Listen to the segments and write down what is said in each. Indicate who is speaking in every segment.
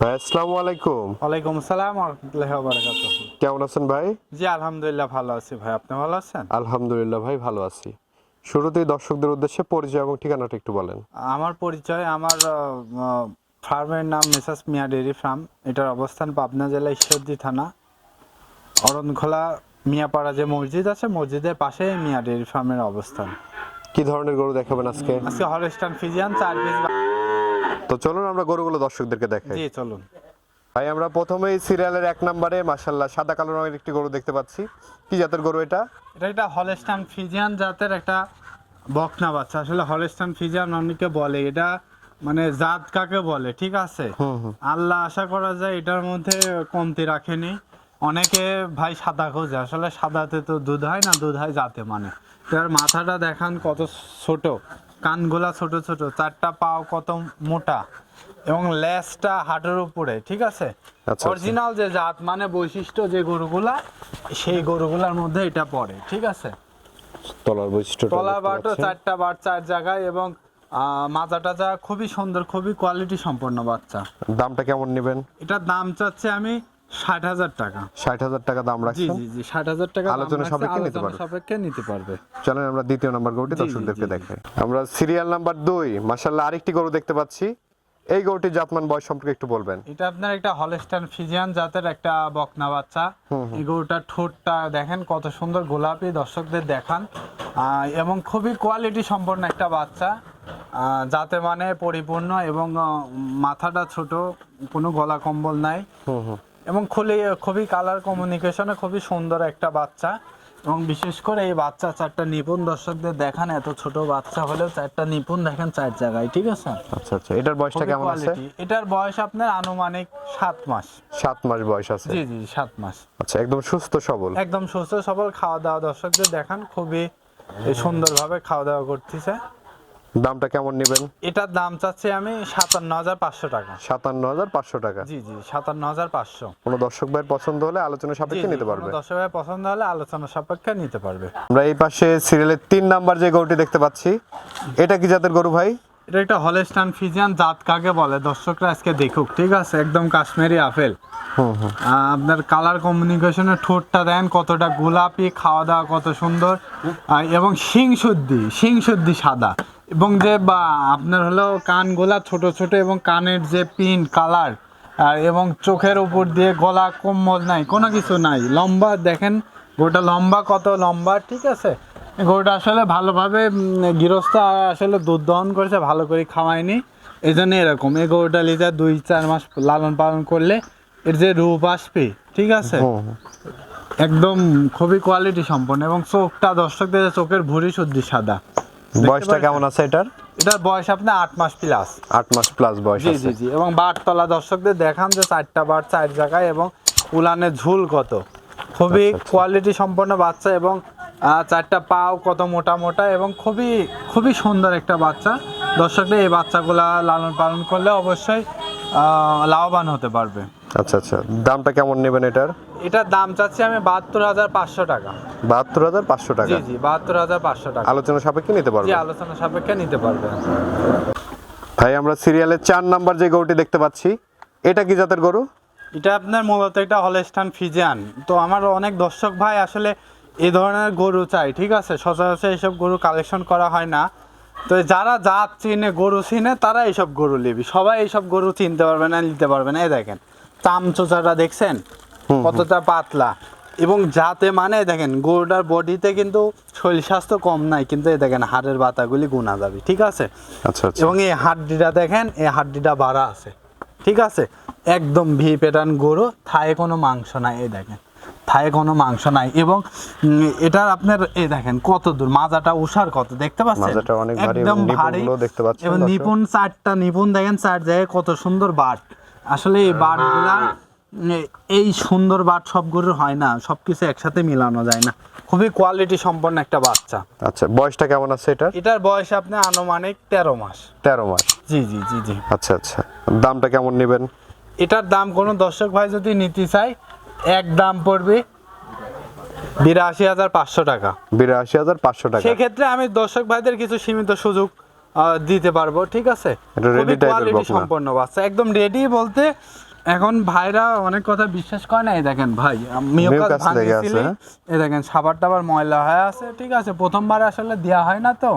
Speaker 1: ভাই আসসালামু আলাইকুম।
Speaker 2: ওয়ালাইকুম আসসালাম রহমতুল্লাহ বারাকাত
Speaker 1: কেমন আছেন ভাই?
Speaker 2: জি আলহামদুলিল্লাহ ভালো আছি ভাই। আপনি ভালো আছেন?
Speaker 1: আলহামদুলিল্লাহ ভাই ভালো আছি। শুরুতেই দর্শকদের উদ্দেশ্যে পরিচয় এবং ঠিকানাটা একটু বলেন।
Speaker 2: আমার পরিচয় আমার ফার্মের নাম মেসাস মিয়া ডেয়ারি ফার্ম। এটার অবস্থান পাবনা জেলা ঈশ্বরদী থানা। অরণখোলা মিয়াপাড়া যে মসজিদ আছে মসজিদের পাশে মিয়া ডেয়ারি ফার্মের অবস্থান।
Speaker 1: কি ধরনের গরু দেখাবেন আজকে?
Speaker 2: আজকে হলস্টান ফিজিয়ান চার পিস
Speaker 1: তো চলুন আমরা গরুগুলো দর্শকদেরকে দেখাই।
Speaker 2: জি চলুন।
Speaker 1: ভাই আমরা প্রথমেই সিরিয়ালের এক নম্বরে মাশাল্লাহ সাদা কালো রঙের একটি গরু দেখতে পাচ্ছি। কি জাতের গরু এটা?
Speaker 2: এটা একটা হলস্টান ফিজিয়ান জাতের একটা বকনা বাচ্চা। আসলে হলস্টান ফিজিয়ান অনেকে বলে এটা মানে জাত কাকে বলে ঠিক আছে? আল্লাহ আশা করা যায় এটার মধ্যে কমতি রাখেনি। অনেকে ভাই সাদা খোঁজে আসলে সাদাতে তো দুধ হয় না দুধ হয় জাতে মানে। এটার মাথাটা দেখান কত ছোট। কানগুলা ছোট ছোট চারটা পাও কত মোটা এবং লেজটা হাটের উপরে ঠিক আছে?
Speaker 1: আচ্ছা।
Speaker 2: অরিজিনাল যে জাত মানে বৈশিষ্ট্য যে গরুগুলা সেই গরুগুলার মধ্যে এটা পড়ে ঠিক আছে?
Speaker 1: তলার বৈশিষ্ট্য
Speaker 2: তলা বাটও চারটা বাট চার জায়গায় এবং মাজা টাজা খুবই সুন্দর খুবই কোয়ালিটি সম্পন্ন বাচ্চা।
Speaker 1: দামটা কেমন নেবেন?
Speaker 2: এটার দাম চাচ্ছে আমি ষাট হাজার টাকা।
Speaker 1: ষাট হাজার টাকা দাম
Speaker 2: জি
Speaker 1: রাখছেন?
Speaker 2: জি জি ষাট হাজার টাকা
Speaker 1: আলোচনা সাপেক্ষে নিতে পারবে।
Speaker 2: সাপেক্ষে নিতে পারবে।
Speaker 1: চলেন আমরা দ্বিতীয় নাম্বার গরুটি দর্শকদেরকে। দেখাই। আমরা সিরিয়াল নাম্বার দুই মাশাল্লাহ আরেকটি গরু দেখতে পাচ্ছি। এই গরুটির জাতমান বয়স সম্পর্কে একটু বলবেন।
Speaker 2: এটা আপনার একটা হলস্টান ফিজিয়ান জাতের একটা বকনা বাচ্চা। এই গরুটার ঠোঁটটা দেখেন কত সুন্দর গোলাপি দর্শকদের দেখান। এবং খুবই কোয়ালিটি সম্পন্ন একটা বাচ্চা। যাতে মানে পরিপূর্ণ এবং মাথাটা ছোট কোনো গলা কম্বল নাই।
Speaker 1: হুম হুম।
Speaker 2: এবং খুবই খুবই কালার কমিউনিকেশনে খুবই সুন্দর একটা বাচ্চা। এবং বিশেষ করে এই বাচ্চা চারটা নিপুণ দর্শকদের দেখান এত ছোট বাচ্চা হলেও চারটা নিপুণ দেখেন চার জায়গায় ঠিক আছে?
Speaker 1: আচ্ছা আচ্ছা এটার বয়সটা কেমন আছে?
Speaker 2: এটার বয়স আপনার আনুমানিক সাত মাস।
Speaker 1: সাত মাস বয়স আছে?
Speaker 2: জি জি সাত মাস।
Speaker 1: আচ্ছা একদম সুস্থ সবল।
Speaker 2: একদম সুস্থ সবল খাওয়া দাওয়া দর্শকদের দেখান খুবই সুন্দরভাবে খাওয়া দাওয়া করতেছে।
Speaker 1: দামটা কেমন নেবেন?
Speaker 2: এটার দাম চাচ্ছি আমি সাতান্ন হাজার পাঁচশো টাকা।
Speaker 1: সাতান্ন হাজার পাঁচশো টাকা।
Speaker 2: জি জি সাতান্ন হাজার পাঁচশো।
Speaker 1: কোনো দর্শক ভাইয়ের পছন্দ হলে আলোচনা সাপেক্ষে নিতে পারবে।
Speaker 2: দর্শকের পছন্দ হলে আলোচনা সাপেক্ষে নিতে পারবে।
Speaker 1: আমরা এই পাশে সিরিয়ালের তিন নাম্বার যে গরুটি দেখতে পাচ্ছি এটা কি জাতের গরু ভাই?
Speaker 2: এটা একটা হলেস্টান ফিজিয়ান জাত কাকে বলে? দর্শকরা আজকে দেখুক ঠিক আছে? একদম কাশ্মীরি আপেল। আপনার কালার কমিউনিকেশনের ঠোঁটটা দেন কতটা গোলাপি খাওয়া দাওয়া কত সুন্দর। এবং শিং শুদ্ধি শিং শুদ্ধি সাদা। এবং যে বা আপনার হলো কানগুলা ছোট ছোট এবং কানের যে পিন কালার আর এবং চোখের উপর দিয়ে গলা কম্বল নাই কোনো কিছু নাই। লম্বা দেখেন গোটা লম্বা কত লম্বা ঠিক আছে? গরুটা আসলে ভালোভাবে গৃহস্থ আসলে দুধ দহন করেছে ভালো করে খাওয়ায়নি। এই জন্য এরকম। এই গরুটা লিটার দুই চার মাস লালন পালন করলে এর যে রূপ আসবে ঠিক আছে। একদম খুবই কোয়ালিটি সম্পন্ন এবং চোখটা দর্শকদের চোখের ভুঁড়ি শুদ্ধি সাদা।
Speaker 1: বয়সটা কেমন আছে এটার?
Speaker 2: এটার বয়স আপনি আট মাস প্লাস
Speaker 1: আট মাস প্লাস বয়স
Speaker 2: জি জি জি এবং বাটতলা দর্শকদের দেখান যে চারটা বাট চার জায়গায় এবং উলানের ঝুল কত। খুবই
Speaker 1: আচ্ছা, আচ্ছা।
Speaker 2: কোয়ালিটি সম্পন্ন বাচ্চা এবং চারটা পাও কত মোটা মোটা এবং খুবই খুবই সুন্দর একটা বাচ্চা। দর্শকদের এই বাচ্চাগুলা লালন পালন করলে অবশ্যই লাভবান হতে পারবে।
Speaker 1: আচ্ছা আচ্ছা। দামটা কেমন নেবেন এটার?
Speaker 2: এটার দাম চাচ্ছি আমি বাহাত্তর হাজার পাঁচশো টাকা।
Speaker 1: বাহাত্তর হাজার পাঁচশো
Speaker 2: জি
Speaker 1: টাকা?
Speaker 2: জি বাহাত্তর হাজার পাঁচশো টাকা।
Speaker 1: আলোচনা সাপেক্ষে নিতে পারবে
Speaker 2: জি আলোচনা সাপেক্ষে নিতে পারবে
Speaker 1: ভাই আমরা সিরিয়ালের চার নাম্বার যে গরুটি দেখতে পাচ্ছি এটা কি জাতের গরু?
Speaker 2: এটা আপনার মূলত এটা হলেস্টান ফিজিয়ান। তো আমার অনেক দর্শক ভাই আসলে এই ধরনের গরু চাই ঠিক আছে? সচরাচর এইসব গরু কালেকশন করা হয় না। তো যারা জাত চিনে গরু চিনে তারা এইসব গরু নেবি। সবাই এইসব গরু চিনতে পারবে না নিতে পারবে না। এই দেখেন চামচোচাটা দেখছেন? কতটা পাতলা। এবং যাতে মানে দেখেন গরুটার বডিতে কিন্তু শরীর স্বাস্থ্য কম নাই কিন্তু এই দেখেন হাড়ের বাতাগুলি গুণা যাবে ঠিক আছে?
Speaker 1: আচ্ছা আচ্ছা।
Speaker 2: এবং এই হাড্ডিটা দেখেন এই হাড্ডিটা বাড়া আছে ঠিক আছে? একদম ভি প্যাটার্ন গরু থায়ে কোনো মাংস নাই এই দেখেন। থায়ে কোনো মাংস নাই এবং এটার আপনার এই দেখেন কত দূর মাজাটা উষার কত দেখতে পাচ্ছেন?
Speaker 1: অনেক ভারী এবং।
Speaker 2: নিপুণ চারটা নিপুণ দেখেন চার জায়গায় কত সুন্দর বাট। আসলে এই বাটগুলা এই সুন্দর বাট সব গরুর হয় না সবকিছু একসাথে মিলানো যায় না। খুবই কোয়ালিটি সম্পন্ন একটা বাচ্চা।
Speaker 1: আচ্ছা বয়সটা কেমন আছে এটার?
Speaker 2: এটার বয়স আপনি আনুমানিক তেরো মাস।
Speaker 1: তেরো মাস?
Speaker 2: জি জি জি জি।
Speaker 1: আচ্ছা আচ্ছা। দামটা কেমন নেবেন?
Speaker 2: এটার দাম কোনো দর্শক ভাই যদি নিতে চায় এক দাম পড়বে বিরাশি হাজার পাঁচশো টাকা।
Speaker 1: বিরাশি হাজার পাঁচশো টাকা।
Speaker 2: সেক্ষেত্রে আমি দর্শক ভাইদের কিছু সীমিত সুযোগ দিতে পারব ঠিক আছে? কোয়ালিটি সম্পন্ন বাচ্চা। একদম রেডি বলতে এখন ভাইরা অনেক কথা বিশ্বাস করে না এই দেখেন ভাই ভাঙিয়েছিলি
Speaker 1: হ্যাঁ?
Speaker 2: এই দেখেন সাবার টাবার ময়লা হয়ে আছে ঠিক আছে? প্রথমবার আসলে দেওয়া হয় না তো।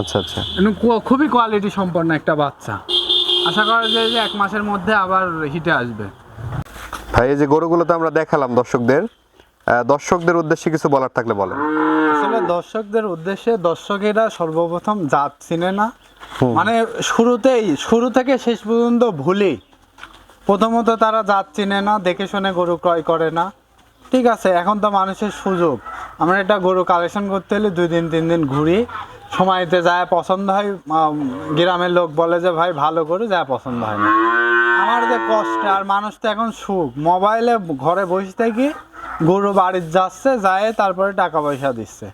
Speaker 1: আচ্ছা আচ্ছা।
Speaker 2: খুবই কোয়ালিটি সম্পন্ন একটা বাচ্চা। আশা করা যায় যে এক মাসের মধ্যে আবার হিটে আসবে।
Speaker 1: ভাই এই যে গরুগুলো তো আমরা দেখালাম দর্শকদের। দর্শকদের উদ্দেশ্যে কিছু বলার থাকলে বলেন।
Speaker 2: দর্শকদের উদ্দেশ্যে দর্শকেরা সর্বপ্রথম জাত চিনে না। মানে শুরুতেই শুরু থেকে শেষ পর্যন্ত ভুলি প্রথমত তারা জাত চিনে না দেখে শুনে গরু ক্রয় করে না। ঠিক আছে এখন তো মানুষের সুযোগ। আমরা একটা গরু কালেকশন করতে হলে দুই দিন তিন দিন ঘুরি। সময়তে যায় পছন্দ হয় গ্রামের লোক বলে যে ভাই ভালো গরু যায় পছন্দ হয় না। আমার যে কষ্ট আর মানুষ তো এখন সুখ। মোবাইলে ঘরে বসে থেকে গরু বাড়ির যাচ্ছে যায় তারপরে টাকা পয়সা দিচ্ছে।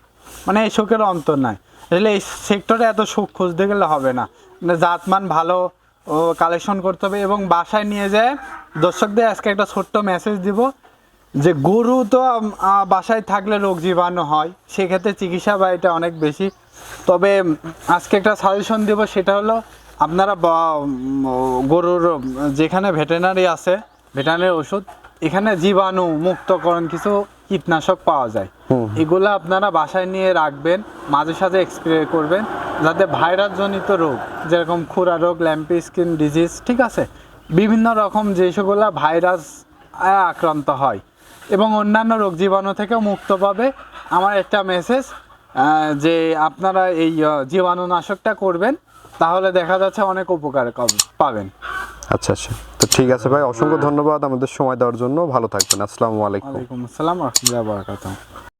Speaker 2: মানে এই সুখের অন্তর নাই। আসলে এই সেক্টরে এত সুখ খুঁজতে গেলে হবে না। মানে জাতমান ভালো কালেকশন করতে হবে এবং বাসায় নিয়ে যায় দর্শকদের আজকে একটা ছোট্ট মেসেজ দিব যে গরু তো বাসায় থাকলে রোগ জীবাণু হয়, সেক্ষেত্রে চিকিৎসা ব্যয়টা অনেক বেশি। তবে আজকে একটা সাজেশন দেব, সেটা হলো আপনারা গরুর যেখানে ভেটেনারি আছে ভেটেনারি ওষুধ, এখানে জীবাণু মুক্তকরণ কিছু কীটনাশক পাওয়া যায়। এগুলো আপনারা বাসায় নিয়ে রাখবেন মাঝে সাঝে স্প্রে করবেন যাতে ভাইরাস জনিত রোগ যেরকম খুরা রোগ ল্যাম্পি স্কিন ডিজিজ ঠিক আছে? বিভিন্ন রকম যে সেগুলো ভাইরাস আক্রান্ত হয়। এবং অন্যান্য রোগ জীবাণু থেকে মুক্ত পাবে। আমার একটা মেসেজ যে আপনারা এই জীবাণুনাশকটা করবেন তাহলে দেখা যাচ্ছে অনেক উপকার পাবেন।
Speaker 1: আচ্ছা আচ্ছা। তো ঠিক আছে ভাই, অসংখ্য ধন্যবাদ আমাদের সময় দেওয়ার জন্য। ভালো থাকবেন। আসসালামু আলাইকুম।
Speaker 2: আসসালাম রহমতুল্লাহ বারাকাতুহ।